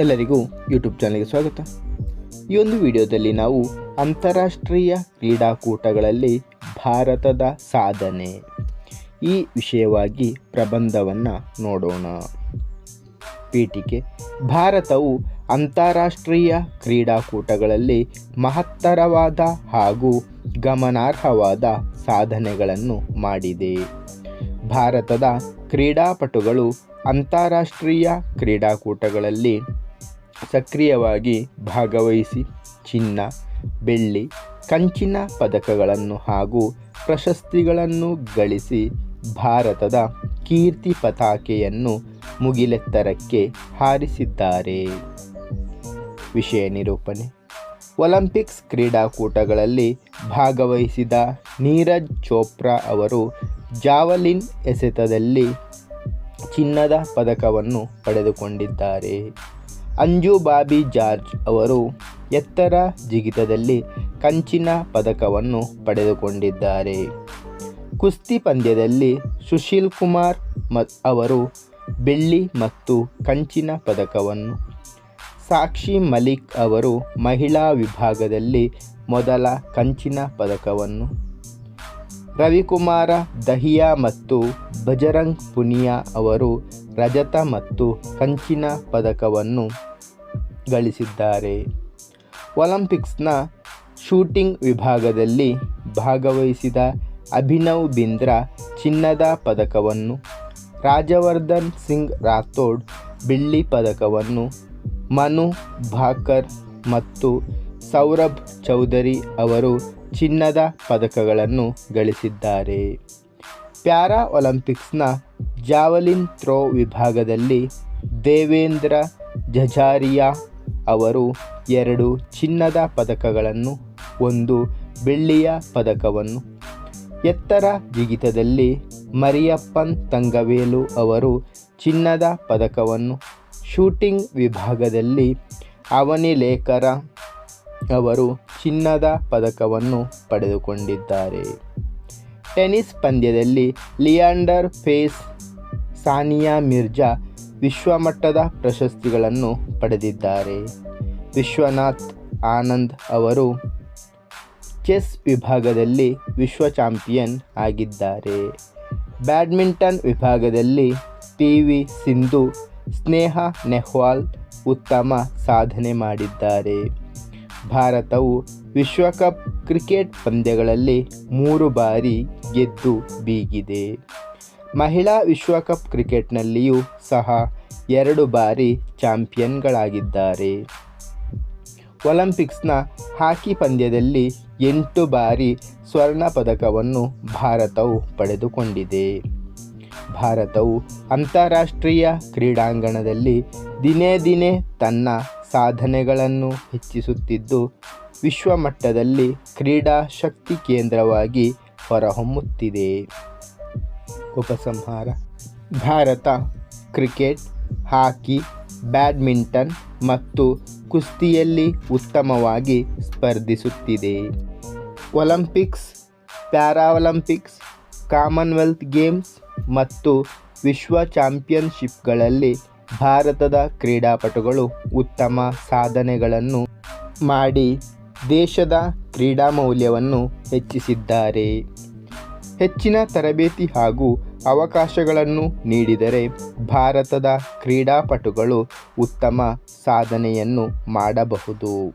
ಎಲ್ಲರಿಗೂ ಯೂಟ್ಯೂಬ್ ಚಾನಲ್ಗೆ ಸ್ವಾಗತ. ಈ ಒಂದು ವಿಡಿಯೋದಲ್ಲಿ ನಾವು ಅಂತಾರಾಷ್ಟ್ರೀಯ ಕ್ರೀಡಾಕೂಟಗಳಲ್ಲಿ ಭಾರತದ ಸಾಧನೆ. ಈ ವಿಷಯವಾಗಿ ಪ್ರಬಂಧವನ್ನು ನೋಡೋಣ. ಪೀಠಿಕೆ, ಭಾರತವು ಅಂತಾರಾಷ್ಟ್ರೀಯ ಕ್ರೀಡಾಕೂಟಗಳಲ್ಲಿ ಮಹತ್ತರವಾದ ಹಾಗೂ ಗಮನಾರ್ಹವಾದ ಸಾಧನೆಗಳನ್ನು ಮಾಡಿದೆ. ಭಾರತದ ಕ್ರೀಡಾಪಟುಗಳು ಅಂತಾರಾಷ್ಟ್ರೀಯ ಕ್ರೀಡಾಕೂಟಗಳಲ್ಲಿ ಸಕ್ರಿಯವಾಗಿ ಭಾಗವಹಿಸಿ ಚಿನ್ನ, ಬೆಳ್ಳಿ, ಕಂಚಿನ ಪದಕಗಳನ್ನು ಹಾಗೂ ಪ್ರಶಸ್ತಿಗಳನ್ನು ಗಳಿಸಿ ಭಾರತದ ಕೀರ್ತಿ ಪತಾಕೆಯನ್ನು ಮುಗಿಲೆತ್ತರಕ್ಕೆ ಹಾರಿಸಿದ್ದಾರೆ. ವಿಷಯ ನಿರೂಪಣೆ. ಒಲಿಂಪಿಕ್ಸ್ ಕ್ರೀಡಾಕೂಟಗಳಲ್ಲಿ ಭಾಗವಹಿಸಿದ ನೀರಜ್ ಚೋಪ್ರಾ ಅವರು ಜಾವಲಿನ್ ಎಸೆತದಲ್ಲಿ ಚಿನ್ನದ ಪದಕವನ್ನು ಪಡೆದುಕೊಂಡಿದ್ದಾರೆ. ಅಂಜು ಬಾಬಿ ಜಾರ್ಜ್ ಅವರು ಎತ್ತರ ಜಿಗಿತದಲ್ಲಿ ಕಂಚಿನ ಪದಕವನ್ನು ಪಡೆದುಕೊಂಡಿದ್ದಾರೆ. ಕುಸ್ತಿ ಪಂದ್ಯದಲ್ಲಿ ಸುಶೀಲ್ ಕುಮಾರ್ ಅವರು ಬೆಳ್ಳಿ ಮತ್ತು ಕಂಚಿನ ಪದಕವನ್ನು. ಸಾಕ್ಷಿ ಮಲಿಕ್ ಅವರು ಮಹಿಳಾ ವಿಭಾಗದಲ್ಲಿ ಮೊದಲ ಕಂಚಿನ ಪದಕವನ್ನು. ರವಿಕುಮಾರ ದಹಿಯಾ ಮತ್ತು ಬಜರಂಗ್ ಪುನಿಯಾ ಅವರು ರಜತ ಮತ್ತು ಕಂಚಿನ ಪದಕವನ್ನು ಗಳಿಸಿದ್ದಾರೆ. ಒಲಿಂಪಿಕ್ಸ್ನ ಶೂಟಿಂಗ್ ವಿಭಾಗದಲ್ಲಿ ಭಾಗವಹಿಸಿದ ಅಭಿನವ್ ಬಿಂದ್ರಾ ಚಿನ್ನದ ಪದಕವನ್ನು ರಾಜವರ್ಧನ್ ಸಿಂಗ್ ರಾಥೋಡ್ ಬೆಳ್ಳಿ ಪದಕವನ್ನು, ಮನು ಭಾಕರ್ ಮತ್ತು ಸೌರಭ್ ಚೌಧರಿ ಅವರು ಚಿನ್ನದ ಪದಕಗಳನ್ನು ಗಳಿಸಿದ್ದಾರೆ. ಪ್ಯಾರಾ ಒಲಿಂಪಿಕ್ಸ್ನ ಜಾವಲಿನ್ ಥ್ರೋ ವಿಭಾಗದಲ್ಲಿ ದೇವೇಂದ್ರ ಜಜಾರಿಯಾ ಅವರು ಎರಡು ಚಿನ್ನದ ಪದಕಗಳನ್ನು, ಒಂದು ಬೆಳ್ಳಿಯ ಪದಕವನ್ನು. ಎತ್ತರ ಜಿಗಿತದಲ್ಲಿ ಮರಿಯಪ್ಪನ್ ತಂಗವೇಲು ಅವರು ಚಿನ್ನದ ಪದಕವನ್ನು. ಶೂಟಿಂಗ್ ವಿಭಾಗದಲ್ಲಿ ಅವನಿ ಲೇಖರ ಅವರು ಚಿನ್ನದ ಪದಕವನ್ನು ಪಡೆದುಕೊಂಡಿದ್ದಾರೆ. ಟೆನಿಸ್ ಪಂದ್ಯದಲ್ಲಿ ಲಿಯಾಂಡರ್ ಫೇಸ್ ಸಾನಿಯಾ ಮಿರ್ಜಾ ವಿಶ್ವಮಟ್ಟದ ಪ್ರಶಸ್ತಿಗಳನ್ನು ಪಡೆದಿದ್ದಾರೆ. ವಿಶ್ವನಾಥ್ ಆನಂದ್ ಅವರು ಚೆಸ್ ವಿಭಾಗದಲ್ಲಿ ವಿಶ್ವ ಚಾಂಪಿಯನ್ ಆಗಿದ್ದಾರೆ. ಬ್ಯಾಡ್ಮಿಂಟನ್ ವಿಭಾಗದಲ್ಲಿ ಪಿ ವಿ ಸಿಂಧು, ಸ್ನೇಹ ನೆಹ್ವಾಲ್ ಉತ್ತಮ ಸಾಧನೆ ಮಾಡಿದ್ದಾರೆ. ಭಾರತವು ವಿಶ್ವಕಪ್ ಕ್ರಿಕೆಟ್ ಪಂದ್ಯಗಳಲ್ಲಿ ಮೂರು ಬಾರಿ ಗೆದ್ದು ಬೀಗಿದೆ. ಮಹಿಳಾ ವಿಶ್ವಕಪ್ ಕ್ರಿಕೆಟ್ನಲ್ಲಿಯೂ ಸಹ ಎರಡು ಬಾರಿ ಚಾಂಪಿಯನ್ಗಳಾಗಿದ್ದಾರೆ. ಒಲಿಂಪಿಕ್ಸ್ನ ಹಾಕಿ ಪಂದ್ಯದಲ್ಲಿ ಎಂಟು ಬಾರಿ ಸ್ವರ್ಣ ಪದಕವನ್ನು ಭಾರತವು ಪಡೆದುಕೊಂಡಿದೆ. ಭಾರತವು ಅಂತಾರಾಷ್ಟ್ರೀಯ ಕ್ರೀಡಾಂಗಣದಲ್ಲಿ ದಿನೇ ದಿನೇ ತನ್ನ ಸಾಧನೆಗಳನ್ನು ಹೆಚ್ಚಿಸುತ್ತಿದ್ದು, ವಿಶ್ವಮಟ್ಟದಲ್ಲಿ ಕ್ರೀಡಾ ಶಕ್ತಿ ಕೇಂದ್ರವಾಗಿ ಹೊರಹೊಮ್ಮುತ್ತಿದೆ. ಉಪಸಂಹಾರ ಭಾರತ ಕ್ರಿಕೆಟ್, ಹಾಕಿ, ಬ್ಯಾಡ್ಮಿಂಟನ್ ಮತ್ತು ಕುಸ್ತಿಯಲ್ಲಿ ಉತ್ತಮವಾಗಿ ಸ್ಪರ್ಧಿಸುತ್ತಿದೆ. Olympics, para Olympics, Commonwealth games ಮತ್ತು ವಿಶ್ವ ಚಾಂಪಿಯನ್ಶಿಪ್ಗಳಲ್ಲಿ ಭಾರತದ ಕ್ರೀಡಾಪಟುಗಳು ಉತ್ತಮ ಸಾಧನೆಗಳನ್ನು ಮಾಡಿ ದೇಶದ ಕ್ರೀಡಾ ಮೌಲ್ಯವನ್ನು ಹೆಚ್ಚಿಸಿದ್ದಾರೆ. ಹೆಚ್ಚಿನ ತರಬೇತಿ ಹಾಗೂ ಅವಕಾಶಗಳನ್ನು ನೀಡಿದರೆ ಭಾರತದ ಕ್ರೀಡಾಪಟುಗಳು ಉತ್ತಮ ಸಾಧನೆಯನ್ನು ಮಾಡಬಹುದು.